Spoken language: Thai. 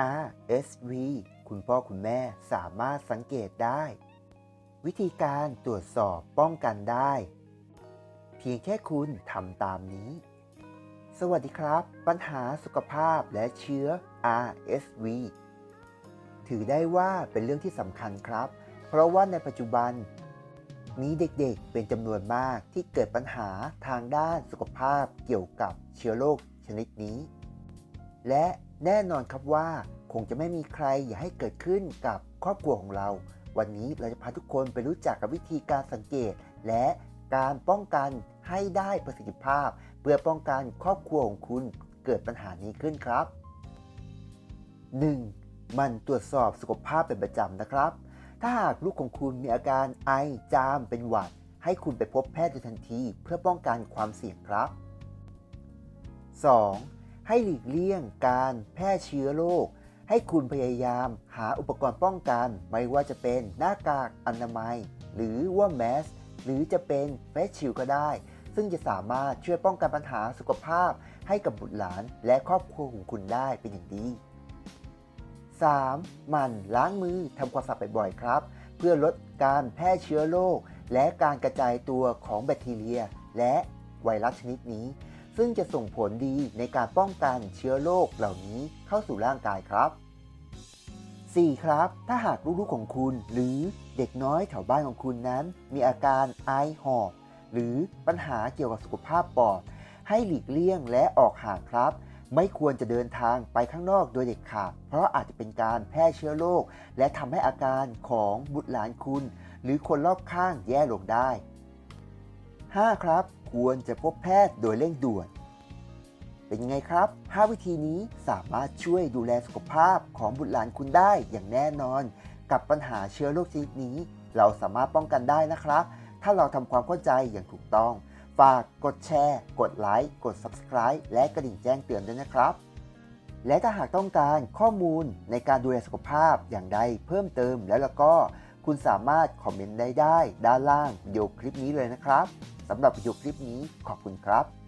RSV คุณพ่อคุณแม่สามารถสังเกตได้ วิธีการตรวจสอบป้องกันได้ เพียงแค่คุณทำตามนี้ สวัสดีครับ ปัญหาสุขภาพและเชื้อ RSV ถือได้ว่าเป็นเรื่องที่สำคัญครับ เพราะว่าในปัจจุบัน มีเด็กๆเป็นจำนวนมากที่เกิดปัญหาทางด้านสุขภาพเกี่ยวกับเชื้อโรคชนิดนี้ และ แน่นอนครับว่าคงจะไม่มีใครอยากให้เกิดขึ้นกับครอบครัวของเรา วันนี้เราจะพาทุกคนไปรู้จักกับวิธีการสังเกต และการป้องกันให้ได้ประสิทธิภาพ เพื่อป้องกันครอบครัวของคุณเกิดปัญหานี้ขึ้นครับ 1. มันตรวจสอบสุขภาพเป็นประจำนะครับ ถ้าหากลูกของคุณมีอาการไอจามเป็นหวัด ให้คุณไปพบแพทย์โดยทันที เพื่อป้องกันความเสี่ยงครับ 2. ให้หลีกเลี่ยงการแพร่เชื้อโรค ให้คุณพยายามหาอุปกรณ์ป้องกัน ไม่ว่าจะเป็นหน้ากากอนามัย หรือว่าแมส หรือจะเป็นเฟสชิลก็ได้ ซึ่งจะสามารถช่วยป้องกันปัญหาสุขภาพ ให้กับบุตรหลานและครอบครัวของคุณได้เป็นอย่างดี 3. มันล้างมือทำความสะอาดบ่อยๆครับ เพื่อลดการแพร่เชื้อโรคและการกระจายตัวของแบคทีเรีย และไวรัสชนิดนี้ ซึ่งจะส่งผลดีในการป้องกันเชื้อโรคเหล่านี้เข้าสู่ร่างกายครับ 4. ครับ ถ้าหากลูกๆของคุณหรือเด็กน้อยแถวบ้านของคุณนั้น มีอาการไอหอบ หรือปัญหาเกี่ยวกับสุขภาพปอด ให้หลีกเลี่ยงและออกห่างครับ ไม่ควรจะเดินทางไปข้างนอกโดยเด็ดขาด เพราะอาจจะเป็นการแพร่เชื้อโรคและทำให้อาการของบุตรหลานคุณ หรือคนรอบข้างแย่ลงได้ 5. ครับ ควรจะพบแพทย์โดยเร่งด่วน เป็นไงครับ 5 วิธีนี้สามารถช่วยดูแลสุขภาพของบุตรหลานคุณได้อย่างแน่นอน กับปัญหาเชื้อโรคชนิดนี้ เราสามารถป้องกันได้นะครับ ถ้าเราทำความเข้าใจอย่างถูกต้อง ฝากกดแชร์ กดไลค์ กด Subscribe และกระดิ่งแจ้งเตือนด้วยนะครับและถ้าหากต้องการข้อมูลในการดูแลสุขภาพอย่างใดเพิ่มเติมแล้วแล้วก็ คุณสามารถคอมเมนต์ได้ได้ด้านล่างวิดีโอคลิปนี้เลยนะครับ สำหรับประโยคคลิปนี้ขอบคุณครับ